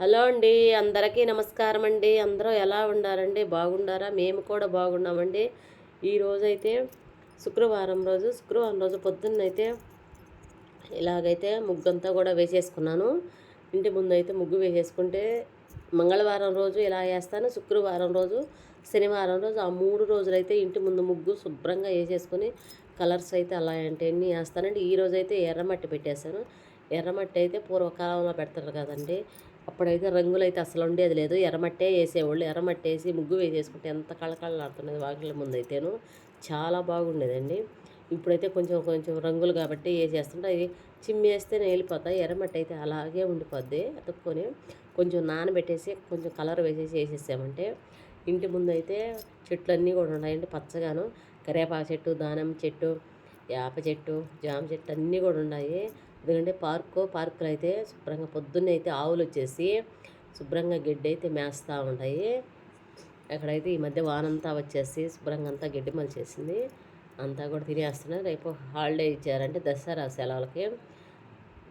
Hello అండి అందరికీ నమస్కారం అండి. అందరూ ఎలా ఉండారండి? బాగుండారా? మేము కూడా బాగున్నామండి. ఈరోజైతే శుక్రవారం రోజు శుక్రవారం రోజు పొద్దున్నైతే ఇలాగైతే ముగ్గంతా కూడా వేసేసుకున్నాను. ఇంటి ముందు అయితే ముగ్గు వేసేసుకుంటే మంగళవారం రోజు ఇలా వేస్తాను. శుక్రవారం రోజు శనివారం రోజు ఆ మూడు రోజులైతే ఇంటి ముందు ముగ్గు శుభ్రంగా వేసేసుకొని కలర్స్ అయితే అలా అంటే అన్నీ వేస్తానండి. ఈ రోజైతే ఎర్రమట్టి పెట్టేశాను. ఎర్రమట్టి అయితే పూర్వకాలంలో పెడతారు కదండి. అప్పుడైతే రంగులు అయితే అసలు ఉండేది లేదు. ఎర్రమట్టే వేసేవాళ్ళు. ఎర్రమట్టి వేసి ముగ్గు వేసేసుకుంటే ఎంత కళకళలాడుతున్నది వాకిల ముందు అయితేను చాలా బాగుండేదండి. ఇప్పుడైతే కొంచెం కొంచెం రంగులు కాబట్టి వేసేస్తుంటే అవి చిమ్మేస్తేనే వెళ్ళిపోతాయి. ఎర్రమట్టి అయితే అలాగే ఉండిపోద్ది. అతుక్కొని కొంచెం నానబెట్టేసి కొంచెం కలర్ వేసేసి వేసేసామంటే ఇంటి ముందు అయితే చెట్లన్నీ కూడా ఉన్నాయండి పచ్చగాను. కరివేపాకు చెట్టు దానం చెట్టు వేప చెట్టు జామ చెట్టు అన్నీ కూడా ఉన్నాయి. ఎందుకంటే పార్కు పార్కులు అయితే శుభ్రంగా పొద్దున్నే అయితే ఆవులు వచ్చేసి శుభ్రంగా గడ్డి అయితే మేస్తూ ఉంటాయి. అక్కడైతే ఈ మధ్య వానంతా వచ్చేసి శుభ్రంగా అంతా గడ్డి మలిచేసింది అంతా కూడా తినేస్తున్నారు. రేపు హాలిడే ఇచ్చారంటే దసరా సెలవులకి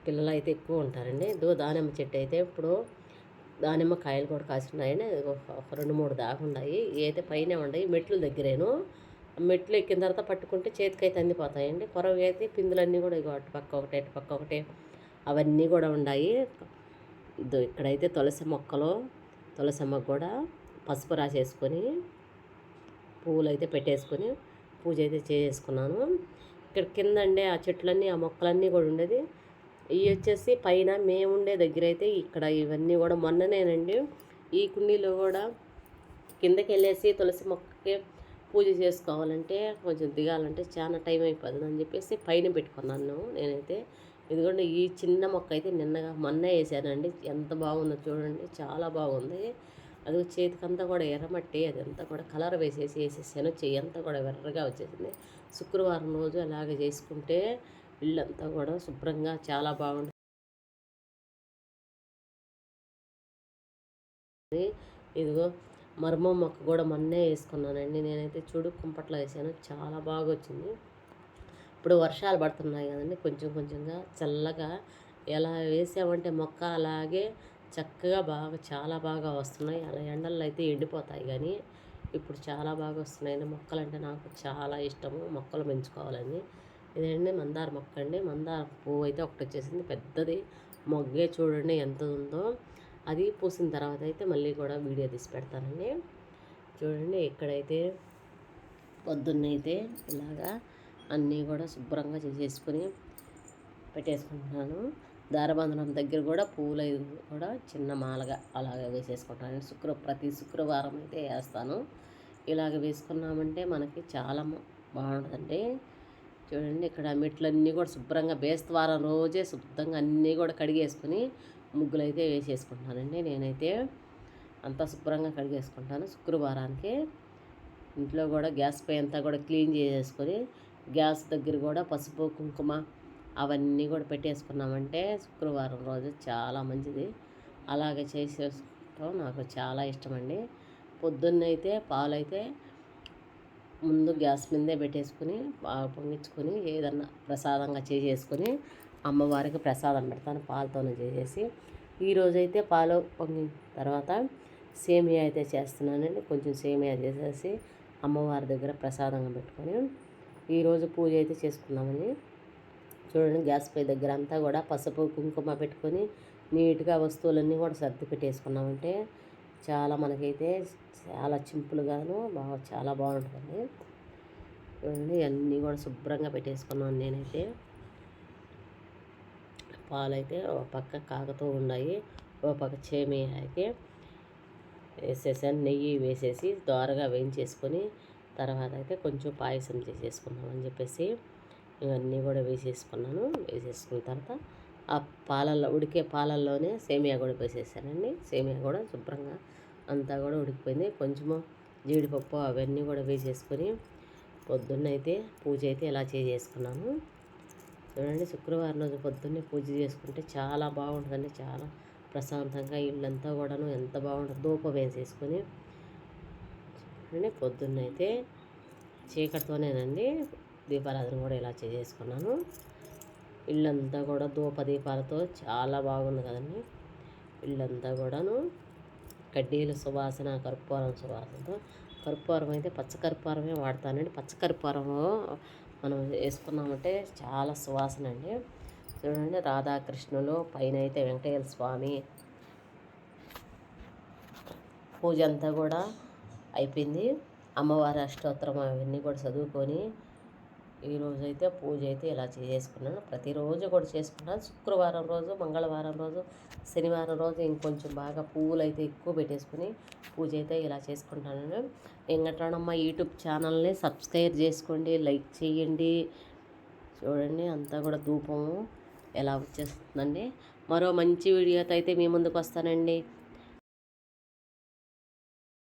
పిల్లలు అయితే ఎక్కువ ఉంటారండి. దో దానిమ్మ చెట్టు అయితే ఇప్పుడు దానిమ్మ కాయలు కూడా కాసినాయండి. ఒక రెండు మూడు దాకా ఉన్నాయి. అయితే పైన ఉన్నాయి. మెట్లు దగ్గరేను. మెట్లు ఎక్కిన తర్వాత పట్టుకుంటే చేతికైతే అందిపోతాయండి. కొరవి అయితే పిందులన్నీ కూడా ఇగో అటు పక్క ఒకటి అటు పక్క ఒకటి. అవన్నీ కూడా ఉన్నాయి ఇదో ఇక్కడైతే తులసి మొక్కలు తులసమ్మకు కూడా పసుపు రాసేసుకొని పువ్వులు అయితే పెట్టేసుకొని పూజ అయితే చేసుకున్నాను. ఇక్కడ కింద అండి ఆ చెట్లన్నీ ఆ మొక్కలన్నీ కూడా ఉండేది. ఇవి వచ్చేసి పైన మేము ఉండే దగ్గర అయితే ఇక్కడ ఇవన్నీ కూడా మొన్ననేనండి. ఈ కుండీలో కూడా కిందకి వెళ్ళేసి తులసి మొక్కకి పూజ చేసుకోవాలంటే కొంచెం దిగాలంటే చాలా టైం అయిపోతుంది అని చెప్పేసి పైన పెట్టుకున్నాను నేనైతే. ఇదిగోండి ఈ చిన్న మొక్క అయితే నిన్నగా మొన్న వేసానండి. ఎంత బాగుందో చూడండి చాలా బాగుంది. అది చేతికంతా కూడా ఎర్రమట్టి అదంతా కూడా కలర్ వేసేసి వేసేసాను. చెయ్యి అంతా కూడా ఎర్రగా వచ్చేసింది. శుక్రవారం రోజు అలాగే చేసుకుంటే ఇళ్ళంతా కూడా శుభ్రంగా చాలా బాగుంటుంది. ఇదిగో మర్మం మొక్క కూడా మొన్నే వేసుకున్నానండి. నేనైతే చూడు కుంపట్లో వేసాను. చాలా బాగా వచ్చింది. ఇప్పుడు వర్షాలు పడుతున్నాయి కదండి. కొంచెం కొంచెంగా చల్లగా ఎలా వేసామంటే మొక్క అలాగే చక్కగా బాగా చాలా బాగా వస్తున్నాయి. అలా ఎండల్లో అయితే ఎండిపోతాయి కానీ ఇప్పుడు చాలా బాగా వస్తున్నాయి మొక్కలు అంటే నాకు చాలా ఇష్టము. మొక్కలు పెంచుకోవాలని. ఇదండి మందార మొక్క అండి. మందార పువ్వు అయితే ఒకటి వచ్చేసింది. పెద్దది. మొగ్గే చూడండి ఎంత ఉందో. అది పూసిన తర్వాత అయితే మళ్ళీ కూడా వీడియో తీసి పెడతానండి. చూడండి ఇక్కడైతే పొద్దున్నైతే ఇలాగా అన్నీ కూడా శుభ్రంగా చేసేసుకొని పెట్టేసుకుంటున్నాను. దారబంధనం దగ్గర కూడా పూలు కూడా చిన్న మాలగా అలాగే వేసేసుకుంటాను. శుక్ర ప్రతి శుక్రవారం అయితే వేస్తాను. ఇలాగ వేసుకున్నామంటే మనకి చాలా బాగుంటుందండి. చూడండి ఇక్కడ మెట్లన్నీ కూడా శుభ్రంగా బేస్తవారం రోజే శుభ్రంగా అన్నీ కూడా కడిగేసుకుని ముగ్గులు అయితే వేసేసుకుంటానండి. నేనైతే అంతా శుభ్రంగా కడిగేసుకుంటాను శుక్రవారానికి. ఇంట్లో కూడా గ్యాస్ పై అంతా కూడా క్లీన్ చేసేసుకొని గ్యాస్ దగ్గర కూడా పసుపు కుంకుమ అవన్నీ కూడా పెట్టేసుకున్నామంటే శుక్రవారం రోజు చాలా మంచిది. అలాగే చేసేసుకోవటం నాకు చాలా ఇష్టమండి. పొద్దున్నైతే పాలైతే ముందు గ్యాస్ మీదే పెట్టేసుకుని పొంగించుకొని ఏదన్నా ప్రసాదంగా చేసేసుకొని అమ్మవారికి ప్రసాదం పెడతాను పాలతోనే చేసేసి. ఈరోజైతే పాలు పొంగిన తర్వాత సేమియా అయితే చేస్తున్నానండి. కొంచెం సేమియా చేసేసి అమ్మవారి దగ్గర ప్రసాదంగా పెట్టుకొని ఈరోజు పూజ అయితే చేసుకున్నామని చూడండి గ్యాస్ పై దగ్గర అంతా కూడా పసుపు కుంకుమ పెట్టుకొని నీట్గా వస్తువులన్నీ కూడా సర్ది పెట్టేసుకున్నామంటే చాలా మనకైతే చాలా సింపుల్గాను బాగా చాలా బాగుంటుంది చూడండి అన్నీ కూడా శుభ్రంగా పెట్టేసుకున్నాను నేనైతే. పాలైతే ఒక పక్క కాగుతూ ఉన్నాయి ఒక పక్క చేమేయాకి వేసేసాను. నెయ్యి వేసేసి దోరగా వేయించేసుకొని తర్వాత అయితే కొంచెం పాయసం చేసేసుకున్నాం అని చెప్పేసి ఇవన్నీ కూడా వేసేసుకున్నాను. వేసేసుకున్న తర్వాత ఆ పాలల్లో ఉడికే పాలల్లోనే సేమియా కూడా వేసేసానండి. సేమియా కూడా శుభ్రంగా అంతా కూడా ఉడికిపోయింది. కొంచెము జీడిపప్పు అవన్నీ కూడా వేసేసుకొని పొద్దున్నైతే పూజ అయితే ఇలా చేసేసుకున్నాను. చూడండి శుక్రవారం రోజు పొద్దున్నే పూజ చేసుకుంటే చాలా బాగుంటుందండి. చాలా ప్రశాంతంగా ఇల్లంతా కూడాను ఎంత బాగుంటుంది ధూపం వేసేసుకొని చూడండి పొద్దున్నైతే చీకటితోనేనండి దీపారాధన కూడా ఇలా చేసేసుకున్నాను ఇల్లంతా కూడా ధూప దీపాలతో చాలా బాగుంది కదండి. ఇల్లంతా కూడాను కడ్డీల సువాసన కర్పూరం సువాసనతో. కర్పూరం అయితే పచ్చ కర్పూరమే వాడతానండి. పచ్చ కర్పూరము మనం వేసుకున్నామంటే చాలా సువాసన అండి. చూడండి రాధాకృష్ణులు పైన అయితే వెంకటేశ్వర స్వామి పూజ అంతా కూడా అయిపోయింది. అమ్మవారి అష్టోత్తరం అవన్నీ కూడా చదువుకొని ఈరోజు అయితే పూజ అయితే ఇలా చేసుకున్నాను ప్రతిరోజు కూడా చేసుకున్నాను శుక్రవారం రోజు మంగళవారం రోజు శనివారం రోజు ఇంకొంచెం బాగా పువ్వులు అయితే ఎక్కువ పెట్టేసుకుని పూజ అయితే ఇలా చేసుకుంటాను వెంకటరమణ యూట్యూబ్ ఛానల్ని సబ్స్క్రైబ్ చేసుకోండి లైక్ చేయండి. చూడండి అంతా కూడా ధూపము ఎలా వచ్చేస్తుందండి. మరో మంచి వీడియోతో అయితే మీ ముందుకు వస్తానండి.